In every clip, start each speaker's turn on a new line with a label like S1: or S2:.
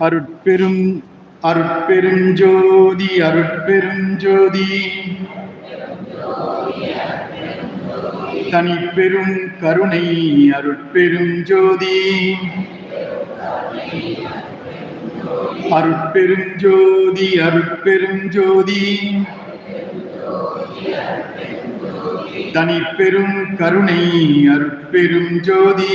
S1: அருட்பெரும் அருட்பெரும் ஜோதி அருட்பெரும் ஜோதி தனிப்பெரும் கருணை அருட்பெரும் ஜோதி அருட்பெரும் ஜோதி அருட்பெரும் ஜோதி தனிப்பெரும் கருணை அருட்பெரும் ஜோதி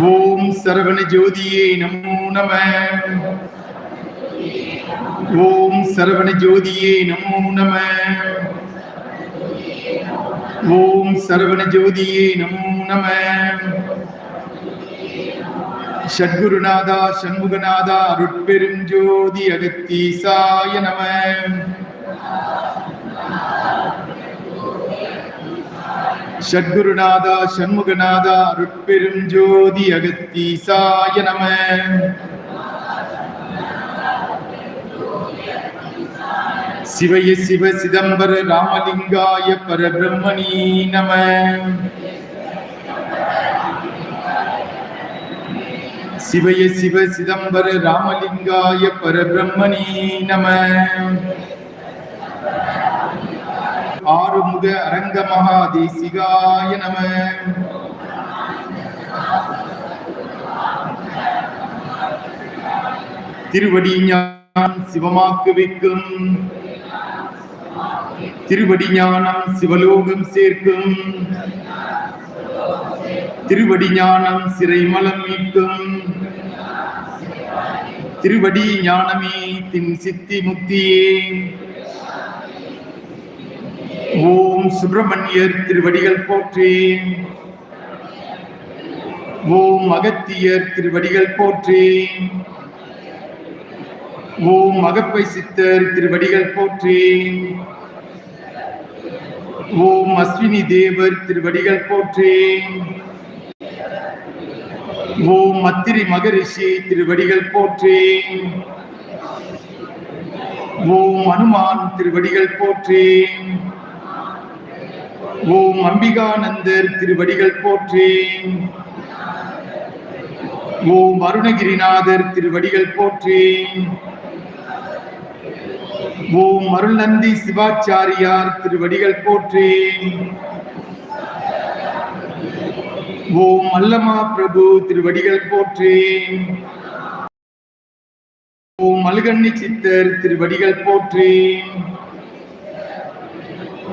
S1: ஓம் சரவண ஜோதியே நமோ நம. ஓம் சரவண ஜோதியே நமோ நம. ஓம் சரவண ஜோதியே நமோ நம. ஷட்குருநாதா சண்முகநாதா அருட்பெரும் ஜோதி அகத்தீசாய நம. சத்குருநாதா சண்முகநாதா அருட்பெரும் ஜோதி அகத்தீசாய நம. சிவய சிவ சிதம்பர ராமலிங்காய பரபிரம்மணி நம. சிவய சிவ சிதம்பர ராமலிங்காய பரபிரம்மணி நம. ஆறுமுக அரங்க மகாதேசிகாய நம. திருவடி ஞானம் சிவமாக்கு வைக்கும் திருவடி ஞானம் சிவலோகம் சேர்க்கும். திருவடி ஞானம் சிறைமலம் மீட்கும். திருவடி ஞானமே தின் சித்தி முக்தியே. ஓம் சுப்பிரமணியர் திருவடிகள் போற்றி. ஓம் அகத்தியர் திருவடிகள் போற்றி. ஓம் அகப்பை சித்தர் திருவடிகள் போற்றி. ஓம் அஸ்வினி தேவர் திருவடிகள் போற்றி. ஓம் அத்திரி மகரிஷி திருவடிகள் போற்றி. ஓம் அனுமான் திருவடிகள் போற்றேன் ஓம் அம்பிகானந்தர் திருவடிகள் போற்றி. ஓம் அருணகிரிநாதர் திருவடிகள் போற்றி. ஓம் அருள்நந்தி சிவாச்சாரியார் திருவடிகள் போற்றி. ஓம் அல்லமா பிரபு திருவடிகள் போற்றி. ஓம் மல்கண்ணி சித்தர் திருவடிகள் போற்றி.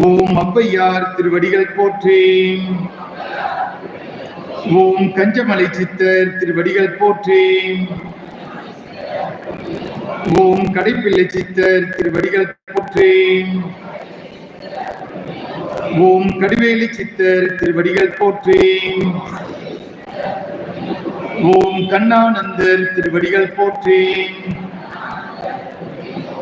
S1: ஓம் ஔவையார் திருவடிகள் போற்றேன். ஓம் கஞ்சமலை சித்தர் திருவடிகள் போற்றேன். ஓம் கடைப்பிள்ளை சித்தர் திருவடிகள் போற்றேன். ஓம் கடிவேலி சித்தர் திருவடிகள் போற்றேன். ஓம் கண்ணானந்தர் திருவடிகள் போற்றேன்.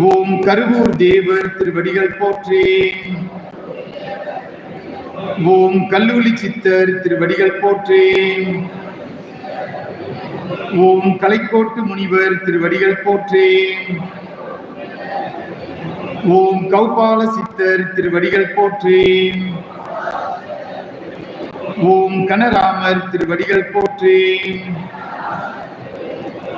S1: ஓம் கருவூர் தேவர் திருவடிகள் போற்றேன் ஓம் கல்லூலி சித்தர் திருவடிகள் போற்றேன் ஓம் கலைக்கோட்டு முனிவர் திருவடிகள் போற்றே. ஓம் கௌபால சித்தர் திருவடிகள் போற்றே. ஓம் கனராமர் திருவடிகள் போற்றே.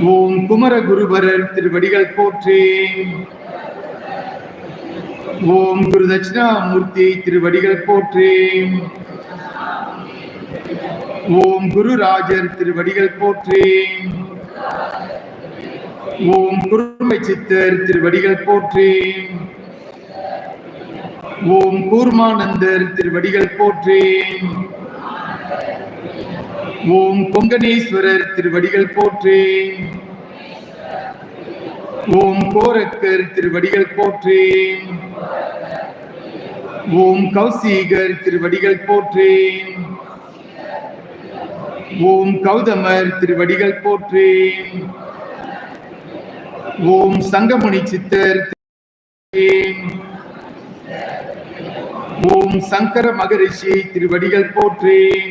S1: ஓம் குமரகுருபரர் திருவடிகள் போற்றி. ஓம் குரு தட்சிணாமூர்த்தி திருவடிகள் போற்றி. ஓம் குருராஜர் திருவடிகள் போற்றி. ஓம் குருமை சித்தர் திருவடிகள் போற்றி. ஓம் கூர்மானந்தர் திருவடிகள் போற்றி. ஓம் கொங்கணேஸ்வரர் திருவடிகள் போற்றே. ஓம் கோரக்கர் திருவடிகள் போற்றே. ஓம் கௌசிகர் திருவடிகள் போற்றே. ஓம் கௌதமர் திருவடிகள் போற்றே. ஓம் சங்கமுனி சித்தர் ஓம் சங்கர மகரிஷி திருவடிகள் போற்றேன்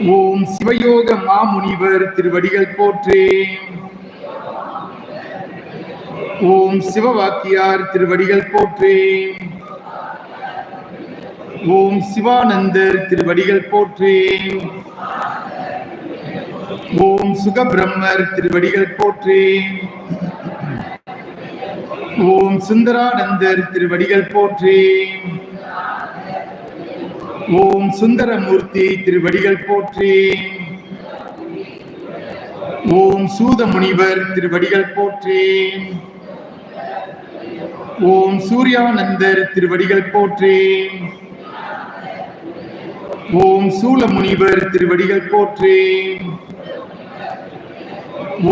S1: ஓம் சிவயோக மாமுனிவர் திருவடிகள் போற்றே. ஓம் சிவவாக்கியார் திருவடிகள் போற்றே. ஓம் சிவானந்தர் திருவடிகள் போற்றே. ஓம் சுகபிரம்மர் திருவடிகள் போற்றே. ஓம் சுந்தரானந்தர் திருவடிகள் போற்றே. ஓம் சுந்தரமூர்த்தி திருவடிகள் போற்றி. ஓம் சூதமுனிவர் திருவடிகள் போற்றி. ஓம் சூர்யானந்தர் திருவடிகள் போற்றி. ஓம் சூலமுனிவர் திருவடிகள் போற்றி.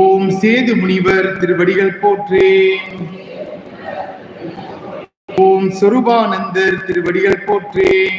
S1: ஓம் சேது முனிவர் திருவடிகள் போற்றி. ஓம் சொரூபானந்தர் திருவடிகள் போற்றேன்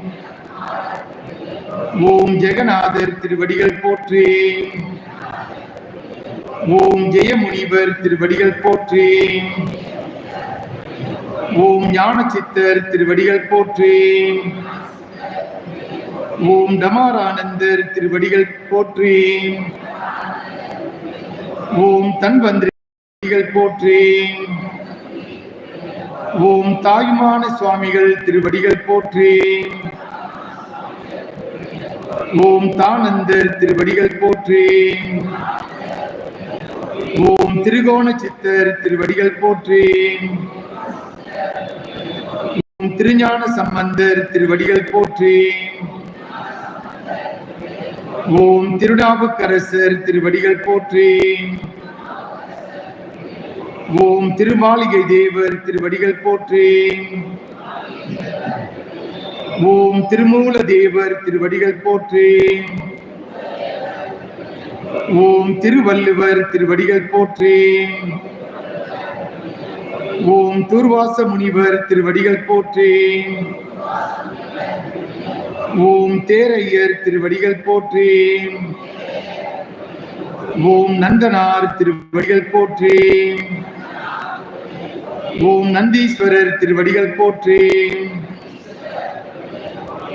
S1: ஓம் ஜெகநாதர் திருவடிகள் போற்றே. ஓம் ஜெயமுனிவர் திருவடிகள் போற்றே. ஓம் ஞான சித்தர் திருவடிகள் போற்றே. ஓம் டமாரானந்தர் திருவடிகள் போற்றே. ஓம் தன்வந்திரிகள் போற்றே. ஓம் தாயுமான சுவாமிகள் திருவடிகள் போற்றேன் ஓம் தானந்தர் திருவடிகள் போற்றே. ஓம் திருகோண சித்தர் திருவடிகள் போற்றே. ஓம் திருஞான சம்பந்தர் திருவடிகள் போற்றே. ஓம் திருநாவுக்கரசர் திருவடிகள் போற்றே. ஓம் திருமாளிகை தேவர் திருவடிகள் போற்றே. ஓம் திருமூல தேவர் திருவடிகள் போற்றே. ஓம் திருவள்ளுவர் திருவடிகள் போற்றே. ஓம் தூர்வாச முனிவர் திருவடிகள் போற்றே. ஓம் தேரையர் திருவடிகள் போற்றே. ஓம் நந்தனார் திருவடிகள் போற்றே. ஓம் நந்தீஸ்வரர் திருவடிகள் போற்றேன்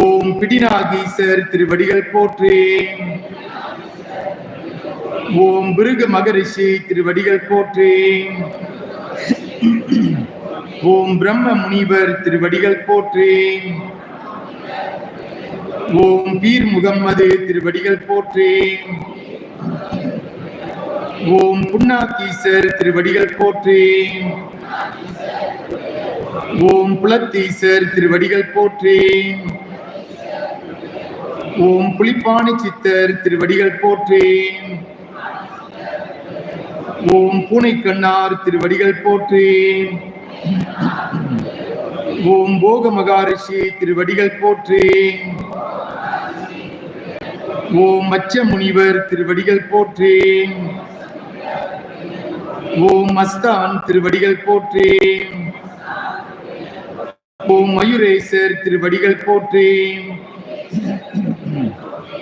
S1: ஓம் பிடிநாகீசர் திருவடிகள் போற்றி ஓம் பிருக மகரிஷி திருவடிகள் போற்றி ஓம் பிரம்ம முனிவர் திருவடிகள் போற்றி ஓம் பீர் முகம்மது திருவடிகள் போற்றி ஓம் புண்ணாக்கீசர் திருவடிகள் போற்றி ஓம் புலத்தீசர் திருவடிகள் போற்றேன். ஓம் புலிப்பாணி சித்தர் திருவடிகள் போற்றேன். ஓம் பூனை கண்ணார் திருவடிகள் போற்றேன். ஓம் போக மகாரிஷி திருவடிகள் போற்றேன். ஓம் மச்ச முனிவர் திருவடிகள் போற்றேன். ஓம் மஸ்தான் திருவடிகள் போற்றேன். ஓம் மயூரேசர் திருவடிகள் போற்றேன்.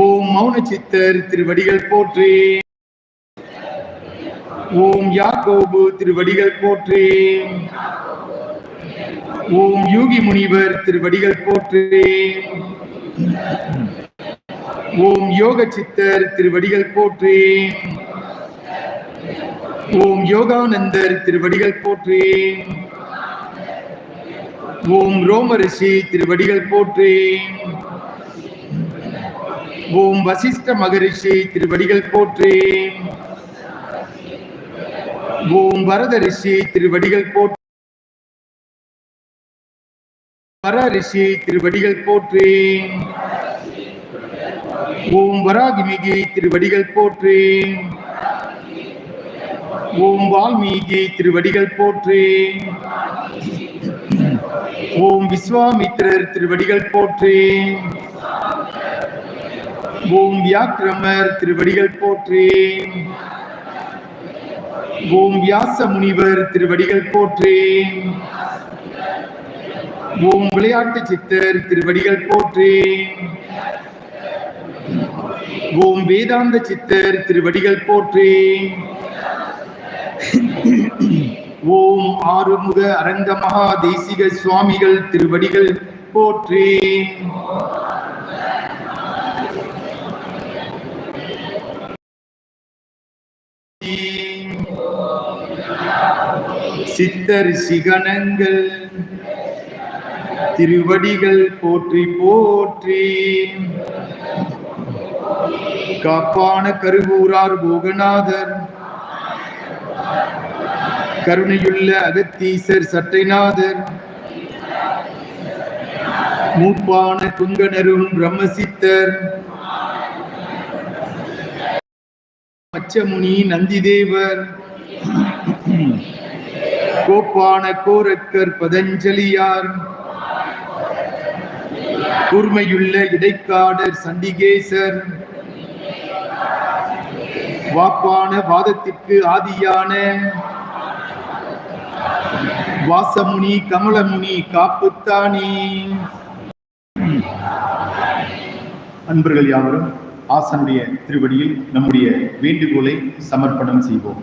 S1: ஓம் மௌன சித்தர் திருவடிகள் போற்றி. ஓம் யாக்கோபு திருவடிகள் போற்றி. ஓம் யூகி முனிவர் திருவடிகள் போற்றி. ஓம் யோக சித்தர் திருவடிகள் போற்றி. ஓம் யோகானந்தர் திருவடிகள் போற்றி. ஓம் ரோமரிஷி திருவடிகள் போற்றி. ஓம் வசிஷ்ட மகரிஷி திருவடிகள் போற்றி. ஓம் வரத ரிஷி திருவடிகள் போற்றி. வர ரிஷி திருவடிகள் போற்றி. ஓம் வராகிமிகி திருவடிகள் போற்றி. ஓம் வால்மீகி திருவடிகள் போற்றி. ஓம் விஸ்வாமித்திரர் திருவடிகள் போற்றி. ஓம் வியாக்கிரமர் திருவடிகள் போற்றேன். ஓம் வியாச முனிவர் திருவடிகள் போற்றேன். ஓம் விளையாட்டு சித்தர் திருவடிகள் போற்றேன். ஓம் வேதாந்த சித்தர் திருவடிகள் போற்றேன். ஓம் ஆறுமுக அரங்க மகா தேசிக சுவாமிகள் திருவடிகள் போற்றேன். சித்தர் சிகனங்கள் திருவடிகள் போற்றி போற்றி. காப்பான கருவூரார் போகநாதர். கருணையுள்ள அகத்தீசர் சட்டைநாதர். மூப்பான குங்கனரும் பிரம்மசித்தர். மச்சமுனி நந்திதேவர். கோப்பான கோரக்கர் பதஞ்சலியார். கூர்மையுள்ள இடைக்காடர் சண்டிகேசர். வாப்பான வாதத்திற்கு ஆதியான. வாசமுனி கமலமுனி காப்புத்தானி. அன்பர்கள் யாவரும் ஆசனுடைய திருவடியில் நம்முடைய வேண்டுகோளை சமர்ப்பணம் செய்வோம்.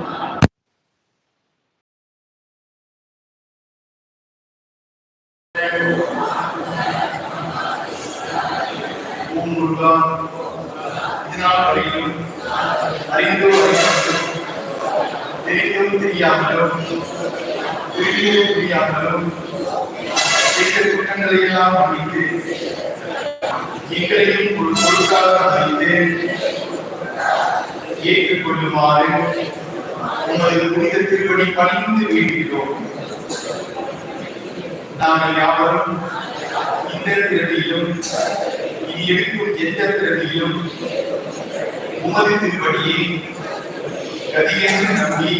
S1: தெரியாமலும் குற்றங்களை எல்லாம் எங்களையும் ஒரு பொருட்காக ஏற்றுக்கொள்ளுமாறு புனித பணிந்து வேண்டுகிறோம். நாங்கள் யாவரும் இந்த திரட்டிலும் இனி இருக்கும் எந்த உமது கதியென்று நம்பி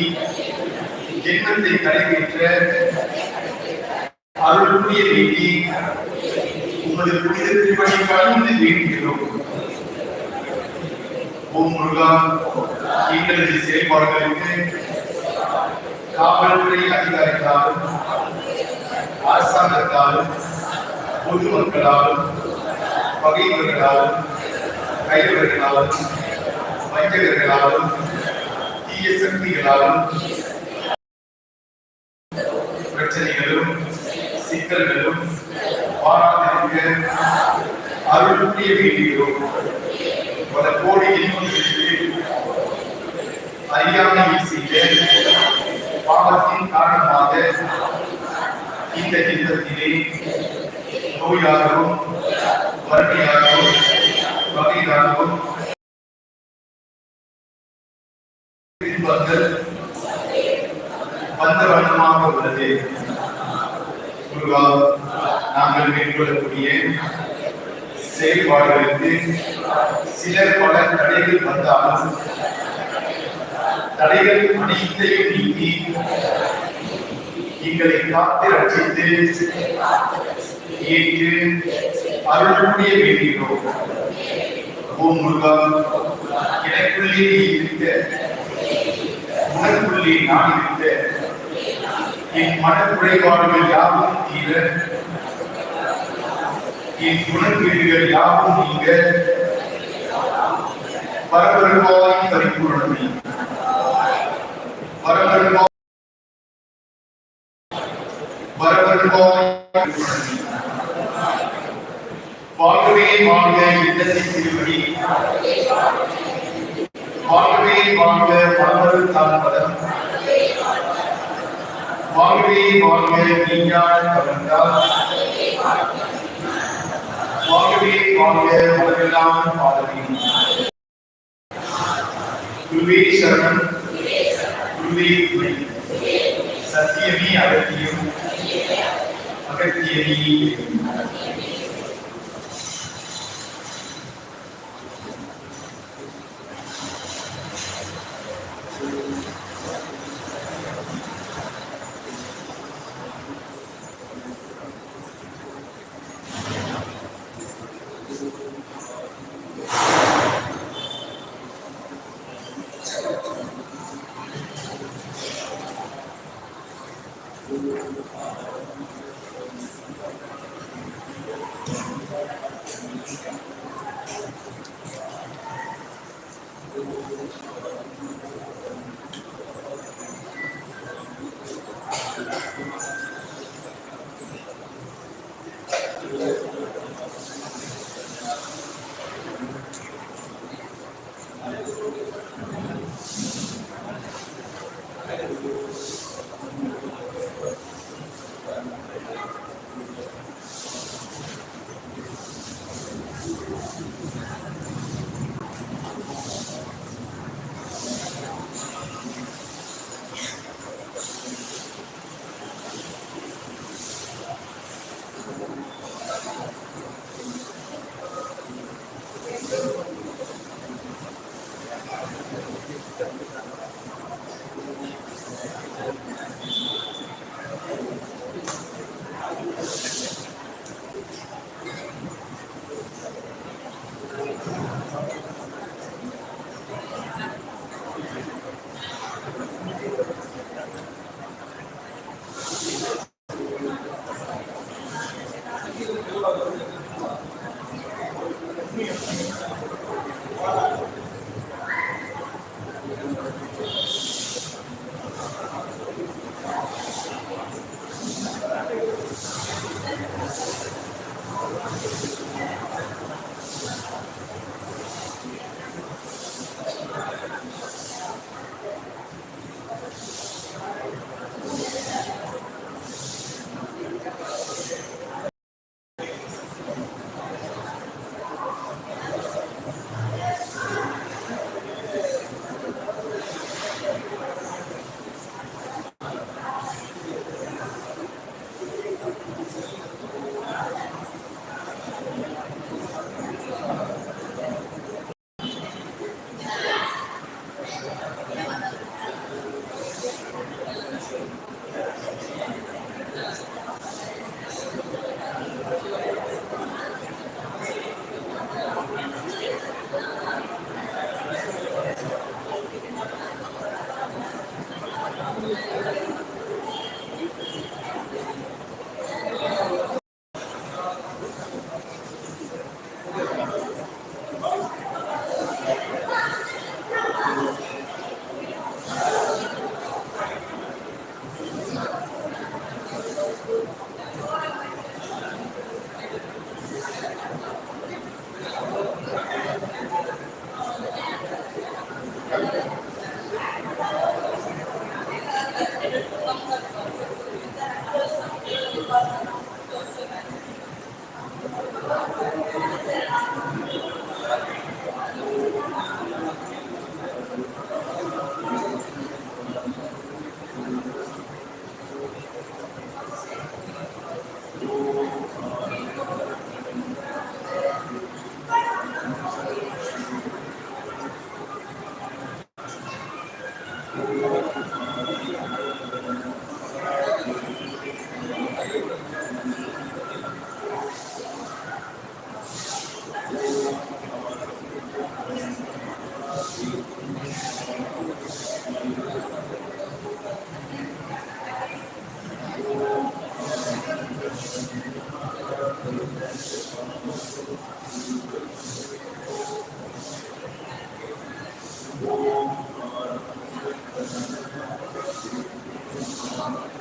S1: ஜென்மத்தை கடைபெற்ற அருளுடைய வேண்டி உமது புனித திருவடி கலந்து வேண்டுகிறோம். ஓம் முருகா எங்களது செயல்பாடுகளுக்கு காவல்துறை அதிகாரிகளாலும் அரசாங்கத்தாலும் பொதுமக்களாலும் பகைவர்களாலும் கைவர்களாலும் வஞ்சகர்களாலும் தீய சக்திகளாலும் சிக்கல்களும் பாராட்டிருக்க அருளுடைய வேண்டுகிறோம். பல கோடி அறியாமை செய்த பாவத்தின் காரணமாக இந்த ஜென்மத்திலே நோயாகவும் வறுமையாகவும் வகையாகவும் இன்பங்கள் வந்த வண்ணமாக உள்ளது. முருகா நாங்கள் மேற்கொள்ளக்கூடிய செயல்பாடுகளுக்கு சிலர் பல தடைகள் வந்தாலும் தடைகள் அனைத்தையும் நீக்கி எங்களை காத்து ரட்சித்து ஏற்று அருளுடைய வேண்டுகிறோம். ஓம் முருகா எனக்குள்ளே நீ இருக்க உனக்குள்ளே நான் இருக்க என் மனக்குறைபாடுகள் யாவும் தீர என் குணக்கேடுகள் யாவும் நீங்க. பரபரப்பாய் பரிபூரணமே. பரபரப்பாய் பரபரப்பாய் பரிபூரணமே. வாழ்கவே வாழ்க இல்லத்தின் திருப்படி வாழ்கவே வாழ்க பரவல் வாழ்கவே வாழ்க விஞ்ஞான கவர்ந்தால் வாழ்கவே வாழ்க உலகெல்லாம் பாதவி குருவே சரணம் குருவே துணை சத்தியமே அகத்தியம் அகத்தியமே
S2: Come on.